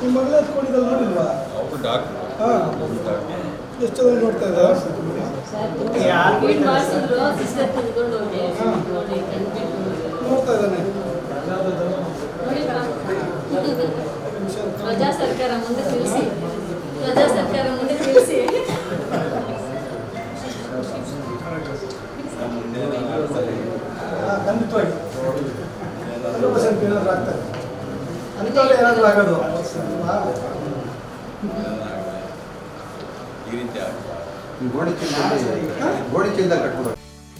ನಿಮ್ಮ ಮಗಳು ಹತ್ಕೊಂಡಿದ್ದಲ್ಲ ನೋಡಿಲ್ವಾ? ಅವರು ಡಾಕ್ಟ್ರು ಹಾಂ. ಎಷ್ಟು ಜನ ನೋಡ್ತಾ ಇದ್ದಾರೆ? ನೋಡ್ತಾ ಇದ್ದಾನೆ. ಪ್ರಜಾ ಸರ್ಕಾರ ಮುಂದೆ ತಿಳಿಸಿ. ಪ್ರಜಾ ಸರ್ಕಾರ ಮುಂದೆ ತಿಳಿಸಿ. ಖಂಡಿತವಾಗಿ. ಹಂಡ್ರೆಡ್ ಪರ್ಸೆಂಟ್ ಏನಾದರೂ ಆಗ್ತದೆ ಚೀಲದಲ್ಲಿ ಆಗೋದು.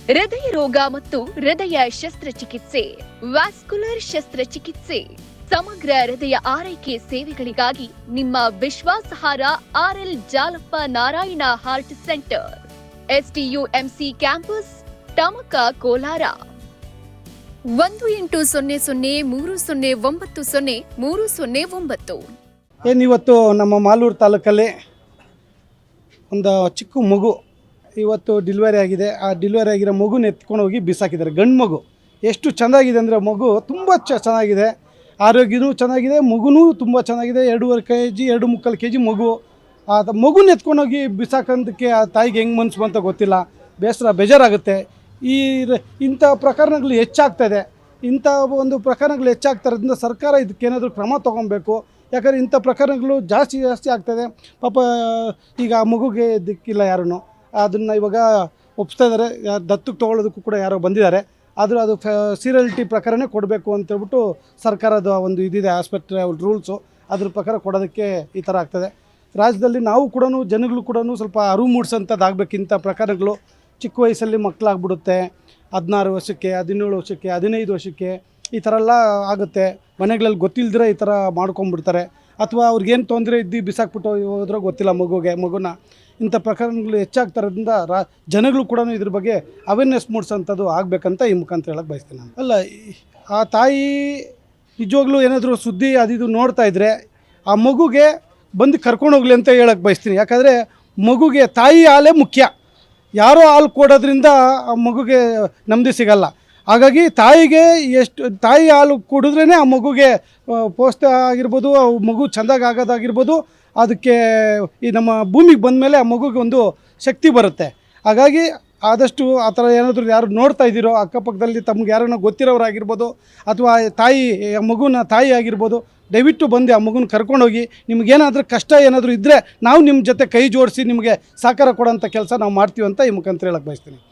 ಹೃದಯ ರೋಗ ಮತ್ತು ಹೃದಯ ಶಸ್ತ್ರಚಿಕಿತ್ಸೆ ವ್ಯಾಸ್ಕುಲರ್ ಶಸ್ತ್ರಚಿಕಿತ್ಸೆ ಸಮಗ್ರ ಹೃದಯ ಆರೈಕೆ ಸೇವೆಗಳಿಗಾಗಿ ನಿಮ್ಮ ವಿಶ್ವಾಸಹಾರ R L Jalappa Narayana heart centre STUMC campus Tamaka Kolar. ಒಂದು ಎಂಟು ಸೊನ್ನೆ ಸೊನ್ನೆ ಮೂರು ಸೊನ್ನೆ ಒಂಬತ್ತು ಸೊನ್ನೆ ಮೂರು ಸೊನ್ನೆ ಒಂಬತ್ತು. ಏನಿವತ್ತು ನಮ್ಮ ಮಾಲೂರು ತಾಲೂಕಲ್ಲಿ ಒಂದು ಚಿಕ್ಕ ಮಗು ಇವತ್ತು ಡಿಲಿವರಿ ಆಗಿದೆ. ಆ ಡಿಲಿವರಿ ಆಗಿರೋ ಮಗುನ ಎತ್ಕೊಂಡು ಹೋಗಿ ಬಿಸಾಕಿದ್ದಾರೆ. ಗಂಡು ಮಗು. ಎಷ್ಟು ಚೆನ್ನಾಗಿದೆ ಅಂದರೆ ಮಗು ತುಂಬ ಚೆನ್ನಾಗಿದೆ. ಆರೋಗ್ಯನೂ ಚೆನ್ನಾಗಿದೆ, ಮಗುನೂ ತುಂಬ ಚೆನ್ನಾಗಿದೆ. ಎರಡೂವರೆ ಕೆ ಜಿ ಎರಡು ಮುಕ್ಕಾಲು ಕೆ ಜಿ ಮಗು. ಆ ಮಗುನ ಎತ್ಕೊಂಡೋಗಿ ಬಿಸಾಕೋದಕ್ಕೆ ಆ ತಾಯಿಗೆ ಹೆಂಗೆ ಮನ್ಸು ಅಂತ ಗೊತ್ತಿಲ್ಲ. ಬೇಸರ, ಬೇಜಾರಾಗುತ್ತೆ. ಈ ಇಂಥ ಪ್ರಕರಣಗಳು ಹೆಚ್ಚಾಗ್ತಾಯಿದೆ ಇಂಥ ಒಂದು ಪ್ರಕರಣಗಳು ಹೆಚ್ಚಾಗ್ತಾ ಇರೋದ್ರಿಂದ ಸರ್ಕಾರ ಇದಕ್ಕೇನಾದರೂ ಕ್ರಮ ತೊಗೊಬೇಕು. ಯಾಕಂದರೆ ಇಂಥ ಪ್ರಕರಣಗಳು ಜಾಸ್ತಿ ಜಾಸ್ತಿ ಆಗ್ತಾಯಿದೆ ಪಾಪ, ಈಗ ಆ ಮಗುಗೆ ದಿಕ್ಕಿಲ್ಲ ಯಾರೂ ಅದನ್ನು ಇವಾಗ ಒಪ್ಪಿಸ್ತಾ ಇದ್ದಾರೆ ದತ್ತಕ್ಕೆ ತೊಗೊಳ್ಳೋದಕ್ಕೂ ಕೂಡ ಯಾರೋ ಬಂದಿದ್ದಾರೆ. ಆದರೂ ಅದು ಫ ಸೀರಿಯಲಿಟಿ ಪ್ರಕಾರನೇ ಕೊಡಬೇಕು ಅಂತೇಳ್ಬಿಟ್ಟು ಸರ್ಕಾರದ ಒಂದು ಇದಿದೆ, ಆಸ್ಪತ್ರೆ ರೂಲ್ಸು. ಅದ್ರ ಪ್ರಕಾರ ಕೊಡೋದಕ್ಕೆ ಈ ಥರ ಆಗ್ತದೆ. ರಾಜ್ಯದಲ್ಲಿ ನಾವು ಕೂಡ ಜನಗಳು ಕೂಡ ಸ್ವಲ್ಪ ಅರಿವು ಮೂಡಿಸೋಂಥದ್ದು ಆಗಬೇಕು ಇಂಥ ಪ್ರಕರಣಗಳು. ಚಿಕ್ಕ ವಯಸ್ಸಲ್ಲಿ ಮಕ್ಕಳಾಗ್ಬಿಡುತ್ತೆ. ಹದಿನಾರು ವರ್ಷಕ್ಕೆ, ಹದಿನೇಳು ವರ್ಷಕ್ಕೆ, ಹದಿನೈದು ವರ್ಷಕ್ಕೆ ಈ ಥರ ಎಲ್ಲ ಆಗುತ್ತೆ. ಮನೆಗಳಲ್ಲಿ ಗೊತ್ತಿಲ್ಲದಿರ ಈ ಥರ ಮಾಡ್ಕೊಂಬಿಡ್ತಾರೆ ಅಥವಾ ಅವ್ರಿಗೇನು ತೊಂದರೆ ಇದ್ದು ಬಿಸಾಕ್ಬಿಟ್ಟು ಹೋದ್ರೆ ಗೊತ್ತಿಲ್ಲ ಮಗುಗೆ, ಮಗುನ. ಇಂಥ ಪ್ರಕರಣಗಳು ಹೆಚ್ಚಾಗ್ತಾರೋದ್ರಿಂದ ರಾ, ಜನಗಳು ಕೂಡ ಇದ್ರ ಬಗ್ಗೆ ಅವೇರ್ನೆಸ್ ಮೂಡಿಸೋಂಥದ್ದು ಆಗಬೇಕಂತ ಈ ಮುಖಾಂತರ ಹೇಳಕ್ಕೆ ಬಯಸ್ತೀನಿ ನಾನು. ಅಲ್ಲ, ಆ ತಾಯಿ ನಿಜವಾಗ್ಲೂ ಏನಾದರೂ ಸುದ್ದಿ ಅದಿದು ನೋಡ್ತಾ ಇದ್ದರೆ ಆ ಮಗುಗೆ ಬಂದು ಕರ್ಕೊಂಡು ಹೋಗ್ಲಿ ಅಂತ ಹೇಳಕ್ಕೆ ಬಯಸ್ತೀನಿ. ಯಾಕಂದರೆ ಮಗುಗೆ ತಾಯಿ ಆಲೆ ಮುಖ್ಯ. ಯಾರೋ ಹಾಲು ಕೊಡೋದ್ರಿಂದ ಆ ಮಗುಗೆ ನೆಮ್ಮದಿ ಸಿಗಲ್ಲ. ಹಾಗಾಗಿ ತಾಯಿಗೆ ಎಷ್ಟು, ತಾಯಿ ಹಾಲು ಕುಡಿದ್ರೇ ಆ ಮಗುಗೆ ಪೋಸ್ಟ್ ಆಗಿರ್ಬೋದು, ಆ ಮಗು ಚೆಂದಾಗಿ ಆಗೋದಾಗಿರ್ಬೋದು, ಅದಕ್ಕೆ ಈ ನಮ್ಮ ಭೂಮಿಗೆ ಬಂದಮೇಲೆ ಆ ಮಗುಗೆ ಒಂದು ಶಕ್ತಿ ಬರುತ್ತೆ. ಹಾಗಾಗಿ ಆದಷ್ಟು ಆ ಥರ ಏನಾದರೂ ಯಾರು ನೋಡ್ತಾ ಇದ್ದೀರೋ, ಅಕ್ಕಪಕ್ಕದಲ್ಲಿ ತಮ್ಗೆ ಯಾರನ್ನೋ ಗೊತ್ತಿರೋರಾಗಿರ್ಬೋದು ಅಥವಾ ತಾಯಿ ಮಗುನ ತಾಯಿ ಆಗಿರ್ಬೋದು ದಯವಿಟ್ಟು ಬಂದು ಆ ಮಗುನ ಕರ್ಕೊಂಡೋಗಿ ನಿಮಗೇನಾದರೂ ಕಷ್ಟ ಏನಾದರೂ ಇದ್ದರೆ ನಾವು ನಿಮ್ಮ ಜೊತೆ ಕೈ ಜೋಡಿಸಿ ನಿಮಗೆ ಸಹಕಾರ ಕೊಡೋಂಥ ಕೆಲಸ ನಾವು ಮಾಡ್ತೀವಿ ಅಂತ ಈ ಮುಖಾಂತರ ಹೇಳಕ್ಕೆ ಬಯಸ್ತೀನಿ.